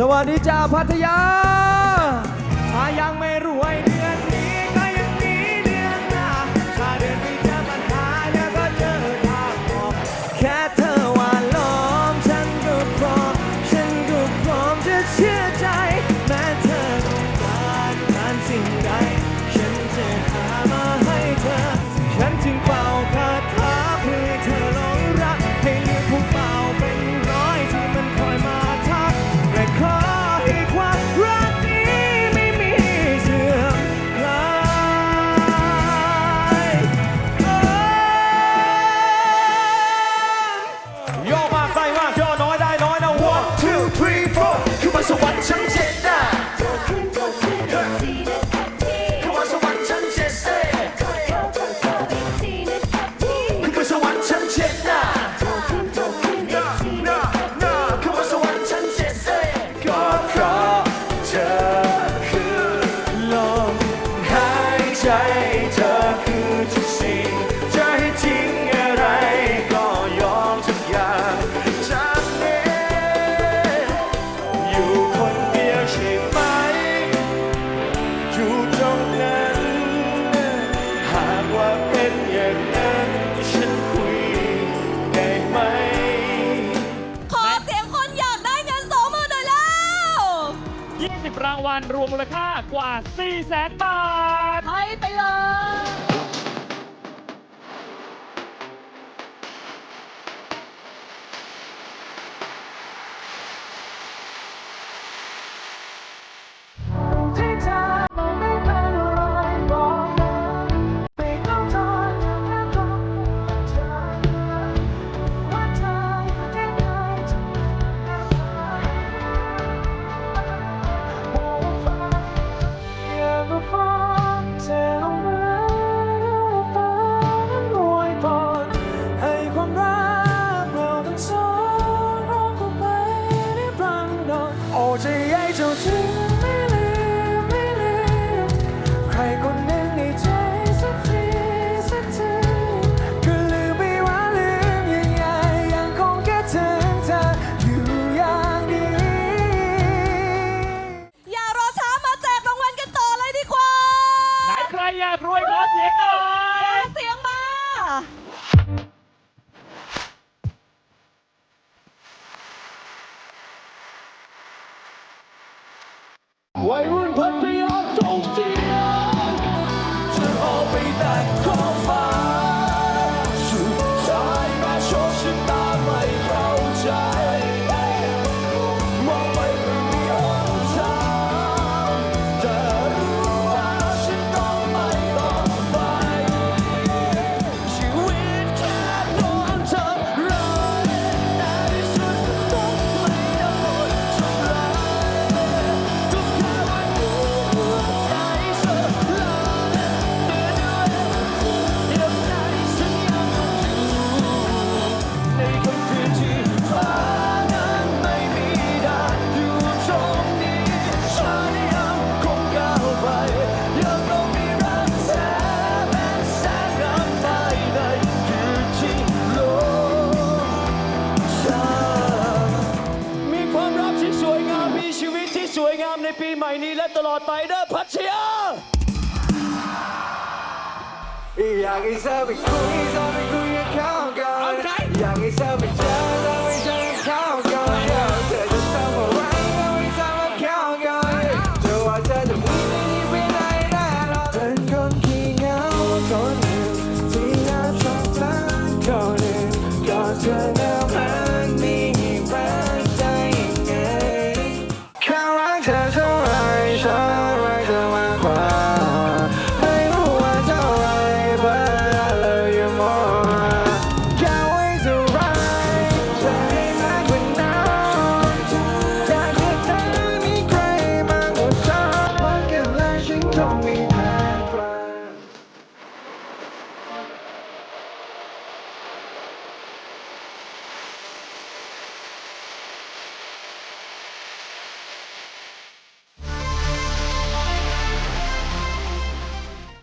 สวัสดีจ้าพัทยาถ้ายังไม่รู้ ขอเสียงคนอยากได้เงินสองมื่นหน่ยแล้ว 20 รางวัลรวมมูลค่ากว่า 4 0 0 0 0 0 บาท ให้ไปเลย อยากรวยขอเสียงหน่อยเสียงมา วัยรุ่นพัทยา ลอดไปเด้อพัชเชียาอยากให้เธอไปคุยเธอไปคุยกับเขาก่อนอยากให้เธอไปเจอ